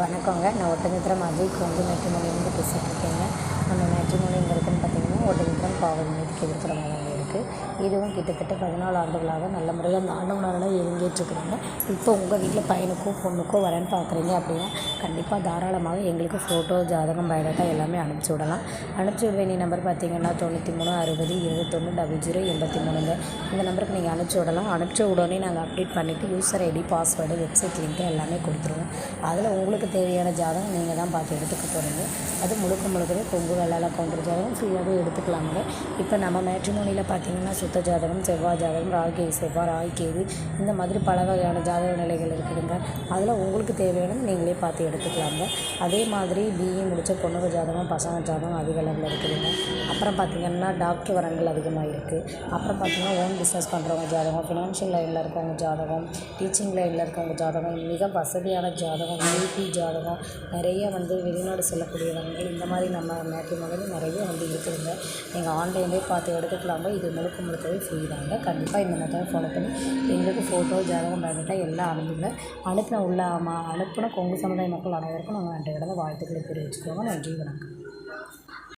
வணக்கங்க. நான் ஒட்டஞ்சத்திரம் அஜய்க்கு வந்து மேட்ரிமோனிலேருந்து பேசிகிட்டு இருக்கேங்க. நம்ம மேட்ரிமோனி பாவம் நீதிக்கு மீதுக்கு இருக்குது இதுவும் கிட்டத்தட்ட பதினாலு ஆண்டுகளாக நல்ல முறையில் அந்த ஆண்டவனால இயங்கிட்டுருக்குறாங்க. இப்போ உங்கள் வீட்டில் பையனுக்கோ பொண்ணுக்கோ வரேன்னு பார்க்குறீங்க அப்படின்னா கண்டிப்பாக தாராளமாக எங்களுக்கு ஃபோட்டோ ஜாதகம் பயோடேட்டா எல்லாமே அனுப்பிச்சி விடலாம். அனுப்பிச்சி விட வேண்டிய நம்பர் பார்த்தீங்கன்னா தொண்ணூற்றி மூணு அறுபது இருபத்தொன்று டபுள் ஜீரோ எண்பத்தி மூணுங்க இந்த நம்பருக்கு நீங்கள் அனுப்பிச்சி விடலாம். அனுப்பிச்ச உடனே நாங்கள் அப்டேட் பண்ணிவிட்டு user ID password website link எல்லாமே கொடுத்துருவோம். அதில் உங்களுக்கு தேவையான ஜாதகம் நீங்கள் தான் பார்த்து எடுத்துக்க போகிறீங்க அது முழுக்க முழுக்கவே கொங்கு வெள்ளால் கவுண்டர் ஜாதகம் ஃப்ரீயாகவே எடுத்துக்கலாமுங்க. இப்போ நம்ம மேட்ரிமோனியில் பார்த்தீங்கன்னா சுத்த ஜாதகம் செவ்வாய் ஜாதகம் ராகி செவ்வாய் ராகிக்கேது இந்த மாதிரி பல வகையான ஜாதக நிலைகள் இருக்குதுங்க. அதில் உங்களுக்கு தேவையானது நீங்களே பார்த்து எடுத்துக்கலாங்க. அதே மாதிரி பிஇ முடித்த பொண்ணுங்க ஜாதகம் பசங்க ஜாதகம் அதிக அளவில் இருக்குதுங்க. அப்புறம் பார்த்திங்கன்னா டாக்டர் வரங்கள் அதிகமாக இருக்குது அப்புறம் பார்த்திங்கன்னா ஓன் பிஸ்னஸ் பண்ணுறவங்க ஜாதகம் ஃபினான்ஷியல் லைனில் இருக்கவங்க ஜாதகம் டீச்சிங் லைனில் இருக்கவங்க ஜாதகம் மிக வசதியான ஜாதகம் யூபி ஜாதகம் நிறைய வந்து வெளிநாடு செல்லக்கூடியவங்க இந்த மாதிரி நம்ம மேட்ரிமோனியில் நிறைய வந்து இருக்குதுங்க. நீங்கள் ஆன்லைன்லேயே பார்த்து எடுத்துக்கலாங்க. இது முழுக்க முழுக்கவே ஃப்ரீ தாங்க. கண்டிப்பாக இந்த மெத்தடை ஃபாலோ பண்ணி எங்களுக்கு ஃபோட்டோ ஜாதகம் பேக்கெட்டா எல்லாம் அனுப்புங்க அனுப்பின உள்ள அனுப்பின கொங்கு சமுதாய மக்கள் அனைவருக்கும் நாங்கள் அன்றைய கடந்த வாழ்த்துக்களை தெரிவிச்சுக்கோங்க நன்றி வணக்கம்.